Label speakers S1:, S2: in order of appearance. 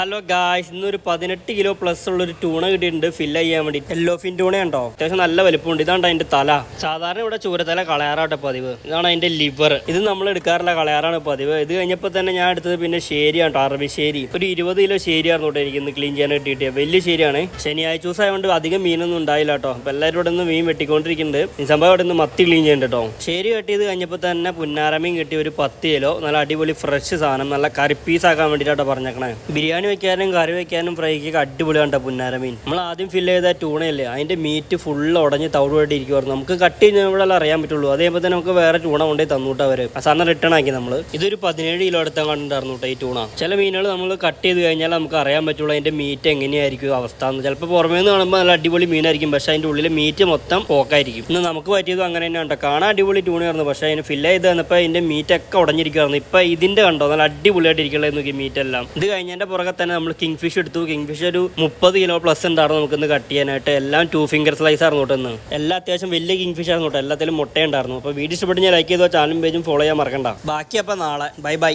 S1: Hello guys ഇന്നൊരു പതിനെട്ട് kilo plus ഉള്ള ഒരു ടൂണ കിട്ടിയിട്ടുണ്ട്. ഫില്ല് ചെയ്യാൻ വേണ്ടി യെല്ലോ ഫിൻ ടൂണ ഉണ്ടോ? അത്യാവശ്യം നല്ല വലുപ്പമുണ്ട്. ഇതാണ് അതിന്റെ തല. സാധാരണ ഇവിടെ ചൂരത്തല കളയാറാട്ടെ പതിവ്. ഇതാണ് അതിന്റെ ലിവർ ഇത് നമ്മൾ എടുക്കാറുള്ള കളയാറാണ് പതിവ്. ഇത് കഴിഞ്ഞപ്പോൾ തന്നെ ഞാൻ എടുത്തത് പിന്നെ ശരിയാണ് അറബി ശരി. ഒരു ഇരുപത് കിലോ ശരിയായിരുന്നു കേട്ടോ എനിക്ക് ഇന്ന് ക്ലീൻ ചെയ്യാൻ കിട്ടിയിട്ട് വലിയ ശരിയാണ്. ശനിയാഴ്ച ദിവസം ആയതുകൊണ്ട് അധികം മീനൊന്നും ഉണ്ടായില്ല കേട്ടോ അപ്പോൾ എല്ലാവരും ഇവിടെ നിന്ന് മീൻ വെട്ടിക്കൊണ്ടിരിക്കുന്നുണ്ട്. സംഭവം ഇവിടെ നിന്ന് മത്തി ക്ലീൻ ചെയ്യുന്നുണ്ട് കേട്ടോ ശരി കെട്ടിയത് കഴിഞ്ഞപ്പോൾ തന്നെ പുന്നാരമീൻ കിട്ടി ഒരു പത്ത് കിലോ നല്ല അടിപൊളി ഫ്രഷ് സാധനം. നല്ല കറി പീസ് ആക്കാൻ വേണ്ടിയിട്ടാണ് പറഞ്ഞേക്കണേ. ബിരിയാണി വെക്കാനും കറി വെക്കാനും ഫ്രൈക്കൊക്കെ അടിപൊളി കണ്ട പുന്നാര മീൻ. നമ്മൾ ആദ്യം ഫില്ല് ചെയ്ത ടൂണയല്ലേ അതിന്റെ മീറ്റ് ഫുള്ള് ഉടഞ്ഞ് തവിടുമായിട്ട് ഇരിക്കുമായിരുന്നു നമുക്ക് കട്ട് ചെയ്യുമ്പോഴല്ലേ അറിയാൻ പറ്റുള്ളൂ. അതേപോലെ തന്നെ നമുക്ക് വേറെ ടൂണ കൊണ്ടേ തന്നുവിട്ട് അവർ. സാധാരണ റിട്ടേൺ ആക്കി നമ്മൾ ഇതൊരു പതിനേഴ് കിലോ എടുത്താൽ കണ്ടിട്ടുണ്ടായിരുന്നു കേട്ടോ ഈ ടൂണ ചില മീനുകൾ നമ്മൾ കട്ട് ചെയ്ത് കഴിഞ്ഞാൽ നമുക്ക് അറിയാൻ പറ്റുള്ളൂ അതിന്റെ മീറ്റ് എങ്ങനെയായിരിക്കും അവസ്ഥ എന്ന്. ചിലപ്പോൾ പുറമേ നിന്ന് കാണുമ്പോൾ നല്ല അടിപൊളി മീനായിരിക്കും. പക്ഷേ അതിന്റെ ഉള്ളിൽ മീറ്റ് മൊത്തം പോക്കായിരിക്കും ഇന്ന് നമുക്ക് പറ്റിയതും അങ്ങനെ തന്നെ കണ്ടോ കാണാൻ അടിപൊളി ടൂണായിരുന്നു പക്ഷേ അതിന് ഫില്ല് ചെയ്ത് തന്നപ്പോൾ മീറ്റ് ഒക്കെ ഉടഞ്ഞിരിക്കുമായിരുന്നു ഇപ്പൊ ഇതിന്റെ കണ്ടോ? നല്ല അടിപൊളിയായിട്ട് ഇരിക്കണേ നോക്കി മീറ്റ് എല്ലാം. ഇത് കഴിഞ്ഞതിന്റെ പുറകെ തന്നെ നമ്മൾ കിങ് ഫിഷ് എടുത്തു. കിങ് ഫിഷ് ഒരു മുപ്പത് കിലോ പ്ലസ് ഉണ്ടായിരുന്നു നമുക്ക് ഇന്ന് കട്ട് ചെയ്യാനായിട്ട്. എല്ലാം ടു ഫിംഗർ സ്ലൈസ് ആയിരുന്നു കേട്ടോ എല്ലാ അത്യാവശ്യം വലിയ കിങ് ഫിഷ് ആയിരുന്നു കേട്ടോ. എല്ലാത്തിലും മുട്ടയുണ്ടായിരുന്നു. അപ്പോൾ വീഡിയോ ഇഷ്ടപ്പെട്ട് ഞാൻ ലൈക്ക് ചെയ്തോ ചാനലും പേജും ഫോളോ ചെയ്യാൻ മറക്കണ്ട. ബാക്കി അപ്പോൾ നാളെ. Bye bye